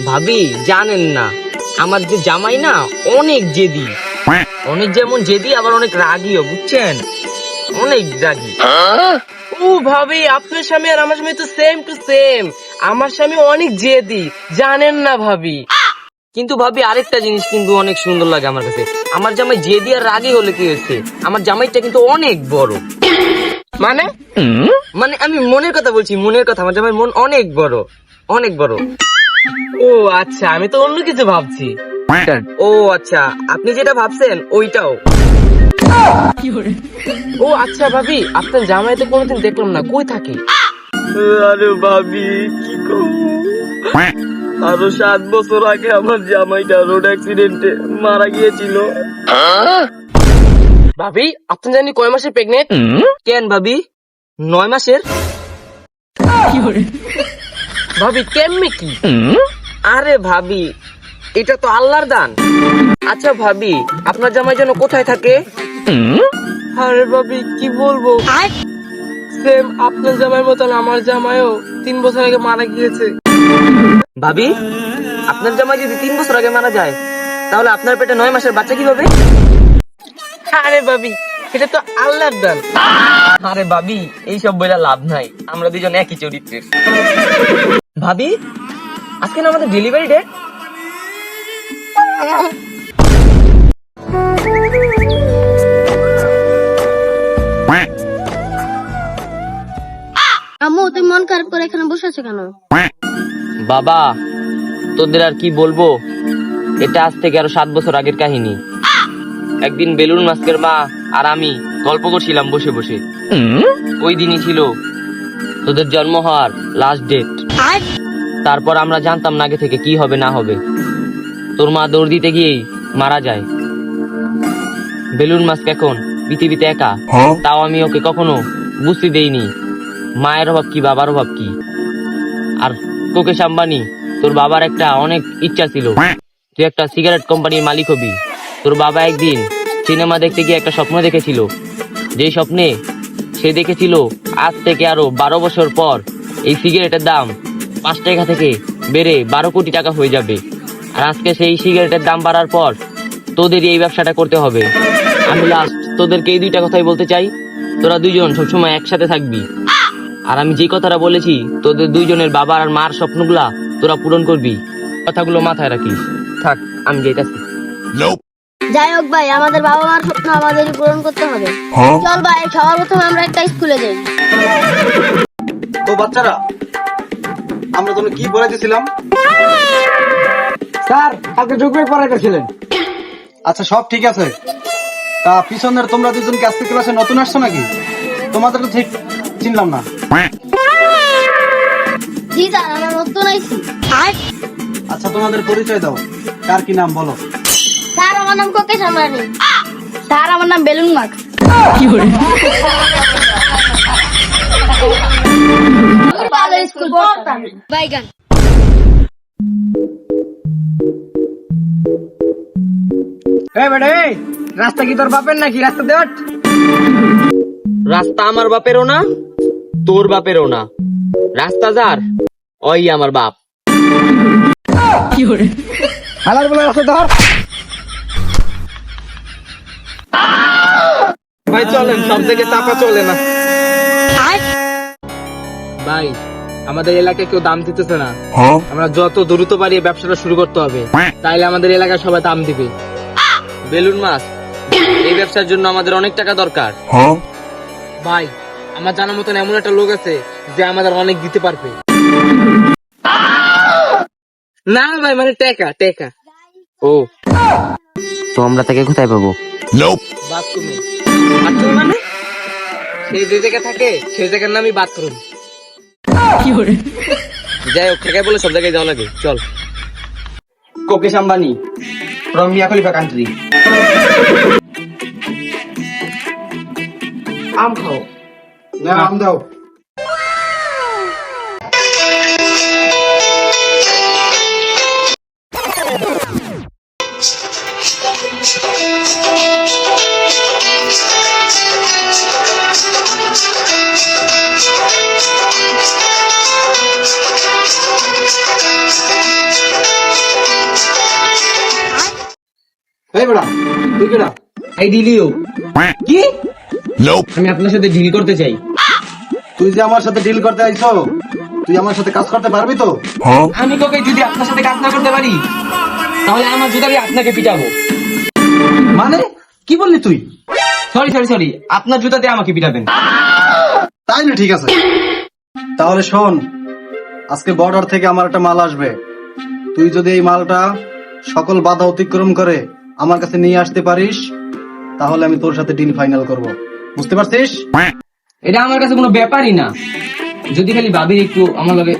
ভাবি জানেন না আমার যে জামাই না অনেক জেদি। অনেক যেমন জেদি আবার অনেক রাগিও বুঝছেন? অনেক রাগি। ও ভাবি আপনার স্বামী আর আমার স্বামী তো সেম টু সেম আমার স্বামী অনেক জেদি জানেন না ভাবি। কিন্তু ভাবি আরেকটা জিনিস কিন্তু অনেক সুন্দর লাগে আমার কাছে। আমার জামাই জেদি আর রাগি হলে কি হয়েছে? আমার জামাইটা কিন্তু অনেক বড়। মানে? মানে আমি মনের কথা বলছি মনের কথা। আমার জামাই মন অনেক বড় অনেক বড়। ও আচ্ছা আমি তো অন্য কিছু ভাবছি। ও আচ্ছা আপনি যেটা ভাবছেন ওইটাও। ও আচ্ছা ভাবি আপনার জামাই তো কোনোদিন দেখলাম না কই থাকে? আরে ভাবি কি করব আরও সাত বছর আগে আমার জামাইটা রোড অ্যাক্সিডেন্টে মারা গিয়েছিল। ভাবি আপনি জানি কয় মাসে প্রেগনেন্ট কেন ভাবি? নয় মাসের? ভাবি কেমনে কি? আরে ভাবি এটা তো আল্লাহর দান। আচ্ছা ভাবি আপনার জামাই যেন কোথায় থাকে? আরে ভাবি কি বলব? সেম আপনার জামাই মতন আমার জামাইও তিন বছর আগে মারা গিয়েছে। ভাবি আপনার জামাই যদি তিন বছর আগে মারা যায় তাহলে আপনার পেটে নয় মাসের বাচ্চা কীভাবে? আরে ভাবি এটা তো আল্লাহর দান। আরে ভাবি এইসব বইলা লাভ নাই। আমরা দুজন একই চরিত্রের। ভাবি আজকে না আমাদের ডেলিভারি ডেট আম্মু তুমি মন খারাপ করে এখানে বসে আছো কেন? বাবা তোদের আর কি বলব? এটা আজ থেকে আরও সাত বছর আগের কাহিনী। একদিন বেলুন মাস্কের মা আর আমি গল্প করছিলাম বসে বসে। ওই দিনই ছিল তোদের জন্ম হওয়ার লাস্ট ডেট তারপর আমরা জানতাম না আগে থেকে কি হবে না হবে। তোর মা দৌড় দিতে গিয়েই মারা যায়। বেলুন মাস্ক এখন পৃথিবীতে একা। তাও আমি ওকে কখনো বুঝতে দেইনি। মায়ের অভাব কি বাবার অভাব কি? আর কোকেশ আম্বানি তোর বাবার একটা অনেক ইচ্ছা ছিল। তুই একটা সিগারেট কোম্পানির মালিক হবি। তোর বাবা একদিন সিনেমা দেখতে গিয়ে একটা স্বপ্ন দেখেছিল। যেই স্বপ্নে সে দেখেছিল আজ থেকে আরও বারো বছর পর এই সিগারেটের দাম পাঁচ টাকা থেকে বেড়ে বারো কোটি টাকা হয়ে যাবে। আর আজকে সেই সিগারেটের দাম বাড়ার পর তোদের এই ব্যবসাটা করতে হবে। আমি লাস্ট তোদেরকে এই দুইটা কথাই বলতে চাই। তোরা দুইজন সবসময় একসাথে থাকবি। আর আমি যে কথাটা বলেছি তোদের দুইজনের বাবার আর মার স্বপ্নগুলা তোরা পূরণ করবি। কথাগুলো মাথায় রাখিস। থাক আমি যেতেছি যাই হোক ভাই আমাদের বাবা মার স্বপ্ন আমাদেরই পূরণ করতে হবে। চল ভাই সবার প্রথমে আমরা একটা স্কুলে যাই। তো বাচ্চারা আমরা তোমরা কি বলেছিলাম স্যার আপনি যোগ্যের পড়াইতে ছিলেন আচ্ছা সব ঠিক আছে। তা পিছনের তোমরা দুজন কি আজকে ক্লাসে নতুন আসছো নাকি? তোমাদের তো ঠিক চিনলাম না। জি স্যার আমরা নতুন আইছি। আচ্ছা তোমাদের পরিচয় দাও। কার কি নাম বলো। স্যার আমার নাম আম্বানি স্যার আমার নাম বেলুন ভালো স্কুল পড়তাম বাইগান। এই বেটা এই রাস্তা কি তোর বাপের নাকি? রাস্তা দেওয়ার রাস্তা আমার বাপেরও না তোর বাপেরও না। রাস্তা যার ওই আমার বাপ। হালার বলে রাস্তা ধর। ভাই চলেন সব থেকে চাপা চলে না। ভাই আমাদের এলাকায় কেউ দাম দিতেছে না। আমরা যত দ্রুত পারি ব্যবসাটা শুরু করতে হবে। তাইলে আমাদের এলাকায় সবাই দাম দিবে। বেলুন মাছ এই ব্যবসার জন্য আমাদের অনেক টাকা দরকার। ভাই আমার জানার মতন এমন একটা লোক আছে যে আমাদের অনেক দিতে পারবে। না ভাই মানে টেকা টেকা। ও। তো আমরা তাকে কোথায় পাবো? বাথরুমে। বাথরুম মানে? সেই যে জায়গায় থাকে সেই জায়গার নামই বাথরুম। যাই হোক ঠেকায় বলে সব জায়গায় যাওয়া লাগে। চল। কোকেশ Ambani from Mia Khalifa country আম খাও। না আম দাও। এই বেড়া তুই কেডা? এই ডিলিও কি? আমি আপনার সাথে ডিল করতে চাই। তুই যে আমার সাথে ডিল করতে আইছো তুই আমার সাথে কাজ করতে পারবি তো? আমি তোকে যদি আপনার সাথে কাজ না করতে পারি তাহলে আমার জুতা দিয়ে আপনাকে পিটাবো। মানে? কি বললি তুই? সরি সরি সরি আপনার জুতা দিয়ে আমাকে পিটাবেন। তাই না ঠিক আছে। তাহলে শোন আজকে বর্ডার থেকে আমার একটা মাল আসবে। তুই যদি এই মালটা সকল বাধা অতিক্রম করে আমার কাছে নিয়ে আসতে পারিস তাহলে আমি তোর সাথে ডিল ফাইনাল করব। বুঝতে পারছিস? এটা আমার কাছে কোনো ব্যাপারই না। যদি খালি ভাবি একটু আমার লগে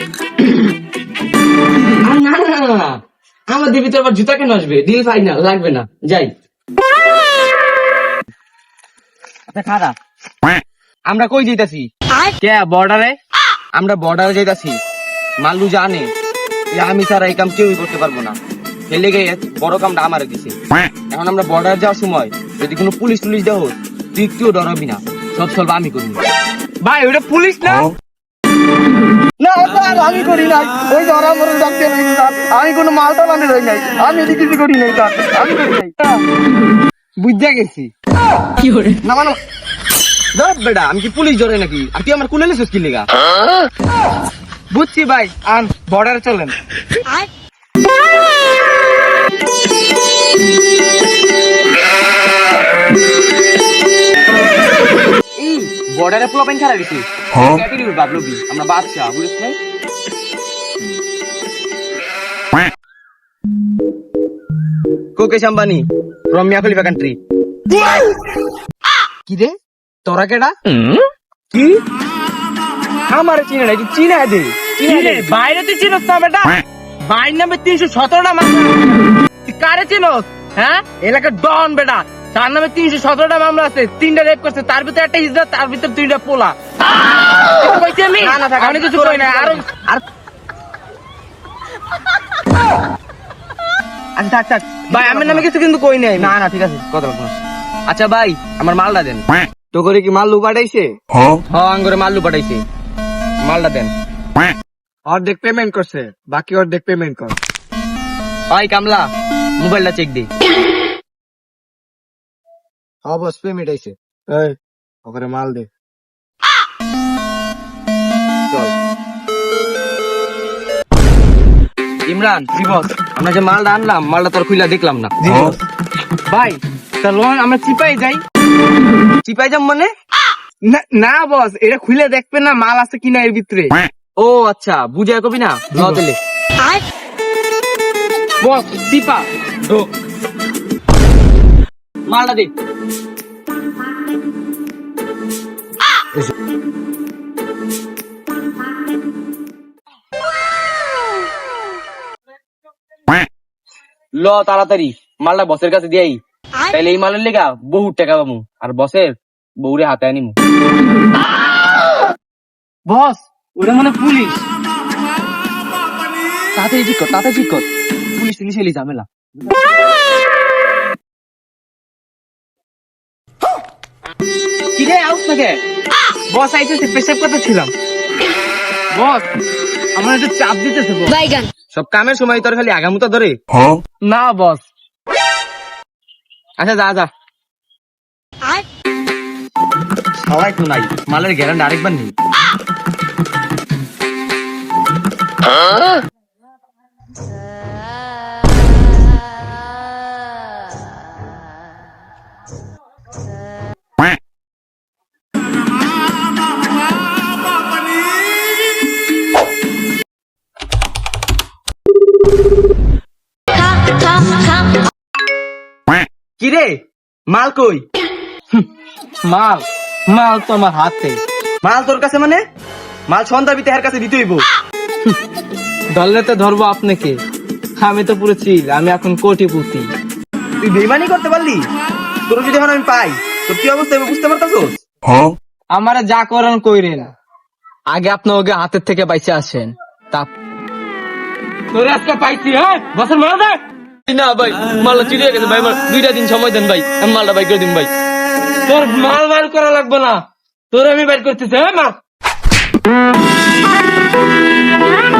আর না না না, না না। আমাদের ভিতরে আবার জুতা কেন আসবে? ডিল ফাইনাল লাগবে না। যাই। আচ্ছা আমরা কই যাইতাছি? কে বর্ডারে আমরা বর্ডারে যাইতাছি। মাল্লু জানে। যে আমি ছাড়া এই কাম কেউই করতে পারব না। ফেলে গিয়ে বড় কামটা আমারে দিছে এখন আমরা বর্ডার যাওয়ার সময় যদি কোনো পুলিশ টুলিশ দেহ তুই একটুও ডরাবি না। সব সলভ আমি করি। ভাই ওটা পুলিশ না? না স্যার আমি করি নাই। ওই ধরা মরে যাচ্ছে আমি কোনো মাল টালানি রই নাই। আমি এদিকে কিছু করি নাই স্যার আমি করি নাই। বুঝতে গেছি। না মানে ধর বেটা আমি কি পুলিশ ধরে নাকি? আর তুই আমার কুলে কি লেগা? বুঝছি ভাই আন বর্ডারে চলেন। বর্ডারে পোলা পাইন খারা গেছি ক্যাটেগরি বাবলবি আমরা বাদশা বুঝিস নাই কোকেশ Ambani from Mia Khalifa country কি রে? তোরা কেডা? কি? আমার চিনে না তুই চিনা দে। চিনে বাইরে তুই চিনস না বেটা। বাইর নামে তিনশো সতেরোটা মামলা কারে চিনস? হ্যাঁ? এলাকার ডন বেটা। তার নামে তিনশো সতেরোটা মামলা আছে তিনটা রেপ করছে তার ভিতরে একটা ইজরা তার ভিতরে দুইটা পোলা। আমি? না, না, থাক, আমি কিছু কই না আরও আর আচ্ছা ভাই আমার নামে কিছু কিন্তু কই নাই না না ঠিক আছে কথা আচ্ছা ভাই আমার মালটা দেন। তো করে কি মাল পাঠাইছে? হ আঙ্গুরে মাল্লু পাঠাইছে। মালটা দেন। অর্ধেক পেমেন্ট করছে বাকি অর্ধেক পেমেন্ট কর। ভাই কামলা মোবাইলটা চেক দে। বস পেমেন্ট আইছে। এই ওখানে মাল দে। ইমরান জি বস আমরা যে মালটা আনলাম মালটা তোর খুইলা দেখলাম না। জি বস ভাই তা লোন আমরা চিপাই যাই। চিপাই যাম মানে? না না বস এটা খুলে দেখবে না মাল আছে কিনা এর ভিতরে। ও আচ্ছা বুঝে কবি না? ল দিলে বস চিপা ঢোক। মালটা দে। ল তাড়াতাড়ি। মালটা বসের কাছে দিয়াই তাইলে এই মালের লেগা বহু টাকা পাবো আর বসের বউরে হাতে আনিমু। বস ওটা মানে পুলিশ। তাড়াতাড়ি কর তাড়াতাড়ি পুলিশ পুলিশ এলি ঝামেলা আউট থেকে বস পেশাব কথা ছিলাম বস আমার একটু চাপ দিতেছে বস বাইগান সব কামের সময় তোর খালি আগামুতা ধরে না বস আচ্ছা যা যা সবাই তো নাই মালের গ্যারান্টি আরেকবার নেই কি রে? মাল কই? মাল। মাল তো আমার হাতে। মাল তোর কাছে মানে? মাল সন্ধ্যা বিতে কাছে দিতে হইব। ধরলে তো ধরবো আপনাকে আমি তো পুরো চিল আমি এখন কোটিপতি। তুই বেমানি করতে পারলি? তোর যদি এখন আমি পাই তোর কি অবস্থা হবে বুঝতে পারতাছোস? আমারা যা করেন কইরেন। আগে আপনি ওকে হাতের থেকে বাইচে আসেন। তা তোর আজকে পাইছি হ্যাঁ? বছর মনে দেখ না ভাই মালটা চিড়িয়ে গেছে ভাই আমার দুইটা দিন সময় দেন ভাই আমি মালটা বাই করে দিন ভাই। তোর মাল মাল করা লাগবে না। তোর আমি বের করতেছি হ্যাঁ মা oh